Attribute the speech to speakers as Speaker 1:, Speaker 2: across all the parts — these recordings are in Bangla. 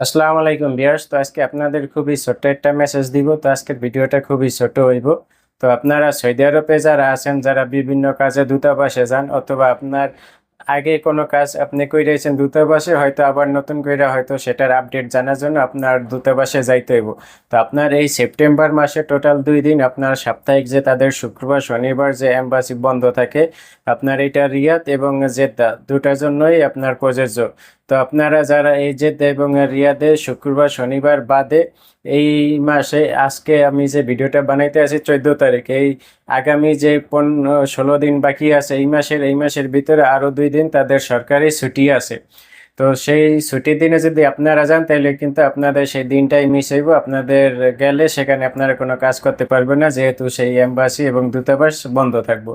Speaker 1: আসসালামু আলাইকুম বিয়ার্স তো আজকে আপনাদের খুবই ছোট্ট একটা মেসেজ দিব। তো আজকের ভিডিওটা খুবই ছোট হইব। তো আপনারা সৌদি আরবে যারা আছেন, যারা বিভিন্ন কাজে দূতাবাসে যান, অথবা আপনার আগে কোনো কাজ আপনি কইরেছেন দূতাবাসে, হয়তো আবার নতুন কইরা হয়তো সেটার আপডেট জানার জন্য আপনার দূতাবাসে যাইতে হইব। তো আপনার এই সেপ্টেম্বর মাসে টোটাল দুই দিন, আপনার সাপ্তাহিক যে তাদের শুক্রবার, শনিবার যে এম্বাসি বন্ধ থাকে, আপনার এটা রিয়াদ এবং জেদ্দা, দুটার জন্যই আপনার প্রযোজ্য। তো আপনারা যারা এই জেদ্দা এবং রিয়াদে শুক্রবার, শনিবার বাদে এই মাসে আজকে আমি যে ভিডিওটা বানাইতে আছি চোদ্দ তারিখ, এই আগামী যে পনেরো, ষোলো দিন বাকি আছে, এই মাসের এই মাসের ভিতরে আরও দুই দিন তাদের সরকারি ছুটি আছে। তো সেই ছুটির দিনে যদি আপনারা যান, তাহলে কিন্তু আপনাদের সেই দিনটাই মিস হইব। আপনাদের গেলে সেখানে আপনারা কোনো কাজ করতে পারবে না, যেহেতু সেই এম্বাসি এবং দূতাবাস বন্ধ থাকব।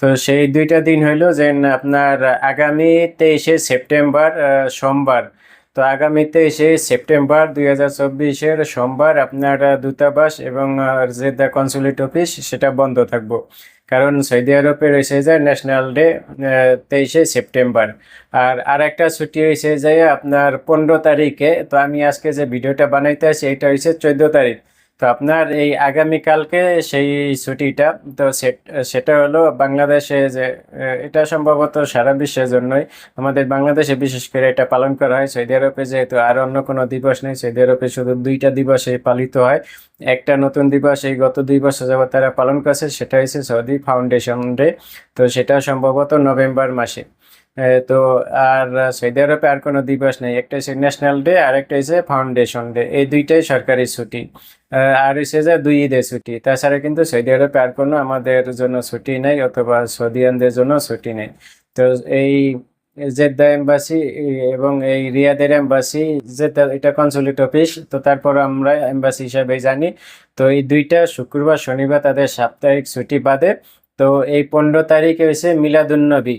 Speaker 1: তো সেই দুইটা দিন হইল যে আপনার আগামী তেইশে সেপ্টেম্বর সোমবার তো আগামী তেইশে সেপ্টেম্বর দুই হাজার চব্বিশের সোমবার আপনার দূতাবাস এবং জেদ্দা কনসুলেট অফিস, সেটা বন্ধ থাকব। কারণ সৌদি আরবে রয়েছে যায় ন্যাশনাল ডে তেইশে সেপ্টেম্বর। আর আর একটা ছুটি হয়েছে যায় আপনার পনেরো তারিখে। তো আমি আজকে যে ভিডিওটা বানাইতে আসি, এটা হয়েছে চোদ্দ তারিখ। তো আপনার এই আগামীকালকে সেই ছুটিটা, তো সেটা হলো বাংলাদেশে যে এটা সম্ভবত সারা বিশ্বের জন্যই। আমাদের বাংলাদেশে বিশেষ করে এটা পালন করা হয়। সৌদি আরবে যেহেতু আর অন্য কোনো দিবস নেই, সৌদি আরবে শুধু দুইটা দিবসে পালিত হয়। একটা নতুন দিবস, এই গত দুই বছর যাবত তারা পালন করছে, সেটা হচ্ছে সৌদি ফাউন্ডেশন ডে। তো সেটা সম্ভবত নভেম্বর মাসে। তো আর সৌদি আরবে আর কোনো দিবস নেই। একটা হচ্ছে ন্যাশনাল ডে আর একটা হচ্ছে ফাউন্ডেশন ডে এই দুইটাই সরকারি ছুটি। আর হচ্ছে যে দুই ঈদের ছুটি। তাছাড়া কিন্তু সৌদি আরবে আর কোনো আমাদের জন্য ছুটি নেই, অথবা সৌদিয়ানদের জন্য ছুটি নেই। তো এই জেদ্দা এম্বাসি এবং এই রিয়াদের এম্বাসি, জেদ্দা, এটা কনসুলেট অফিস তো তারপর আমরা এম্বাসি হিসাবে জানি। তো এই দুইটা শুক্রবার, শনিবার তাদের সাপ্তাহিক ছুটি বাদে, তো এই পনেরো তারিখে হয়েছে মিলাদুন্নবী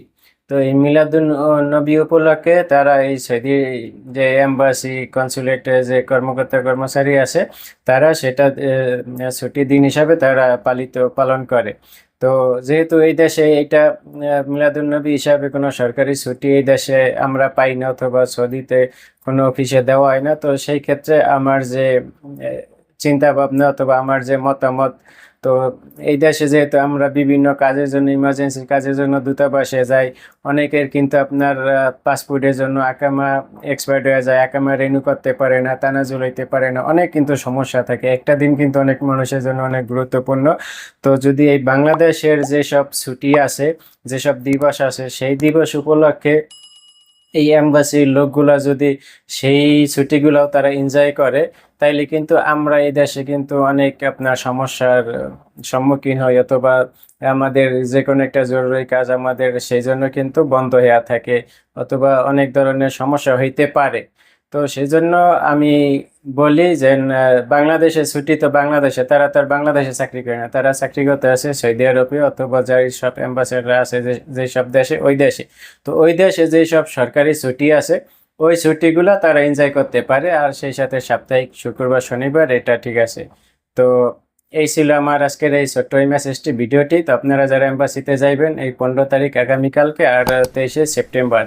Speaker 1: তো এই মিলাদুন নবী উপলক্ষে তারা এই সৌদি, যে এম্বাসি, কনসুলেটে, যে কর্মকর্তা, কর্মচারী আছে, তারা সেটা ছুটির দিন হিসাবে তারা পালিত, পালন করে। তো যেহেতু এই দেশে এটা মিলাদুন্নবী হিসাবে কোনো সরকারি ছুটি এই দেশে আমরা পাই না অথবা সৌদিতে কোনো অফিসে দেওয়া হয় না, তো সেই ক্ষেত্রে আমার যে চিন্তা ভাবনা অথবা আমার যে মতামত, তো এই দেশে যেহেতু আমরা বিভিন্ন কাজের জন্য ইমার্জেন্সি কাজের জন্য দূতাবাসে যাই, অনেকের কিন্তু আপনার পাসপোর্টের জন্য আকামা এক্সপায়ার্ড হয়ে যায়, আকামা রেনু করতে পারে না তানাজুল হইতে পারে না, অনেক কিন্তু সমস্যা থাকে। একটা দিন কিন্তু অনেক মানুষের জন্য অনেক গুরুত্বপূর্ণ। তো যদি এই বাংলাদেশের যেসব ছুটি আছে, যেসব দিবস আছে, সেই দিবস উপলক্ষে এই অ্যাম্বাসির লোকগুলা যদি সেই ছুটিগুলাও তারা এনজয় করে, তাইলে কিন্তু আমরা এই দেশে কিন্তু অনেক আপনার সমস্যার সম্মুখীন হই অথবা আমাদের যে কোনো একটা জরুরি কাজ আমাদের সেই জন্য কিন্তু বন্ধ হয়ে থাকে অথবা অনেক ধরনের সমস্যা হইতে পারে। তো সেই জন্য আমি বলি যে বাংলাদেশে ছুটি তো বাংলাদেশে, তারা তো বাংলাদেশে চাকরি করে না। তারা চাকরি করতে আছে সৌদি আরবে অথবা যাই সব অ্যাম্বাসেডার আছে যে সব দেশে, ওই দেশে। তো ওই দেশে যেই সব সরকারি ছুটি আছে, ওই ছুটিগুলো তারা এনজয় করতে পারে। আর সেই সাথে সাপ্তাহিক শুক্রবার, শনিবার, এটা ঠিক আছে। তো এই ছিল আমার আজকের এই ছোট্ট এই মেসেজটি ভিডিওটি। তো আপনারা যারা এম্বাসিতে যাইবেন, এই পনেরো তারিখ আগামীকালকে আর তেইশে সেপ্টেম্বর।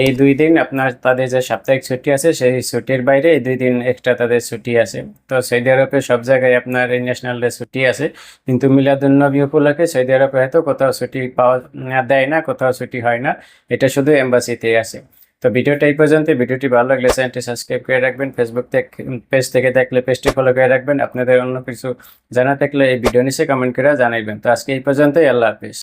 Speaker 1: এই দুই দিন আপনার তাদের যে সাপ্তাহিক ছুটি আছে, সেই ছুটির বাইরে এই দুই দিন এক্সট্রা তাদের ছুটি আছে। তো সৌদি আরবে সব জায়গায় আপনার এই ন্যাশনাল ডে ছুটি আছে। কিন্তু মিলাদুন্নবী উপলক্ষে সৌদি আরবে হয়তো কোথাও ছুটি পাওয়া, দেয় না, কোথাও ছুটি হয় না। এটা শুধু এম্বাসিতেই আছে। তো ভিডিওটা এই পর্যন্ত। ভিডিওটি ভালো লাগলে চ্যানেলটি সাবস্ক্রাইব করে রাখবেন। ফেসবুক থেকে পেজ থেকে দেখলে পেজটি ফলো করে রাখবেন। আপনাদের অন্য কিছু জানা থাকলে এই ভিডিও নিচে কমেন্ট করে জানাইবেন। তো আজকে এই পর্যন্তই। আল্লাহ হাফিজ।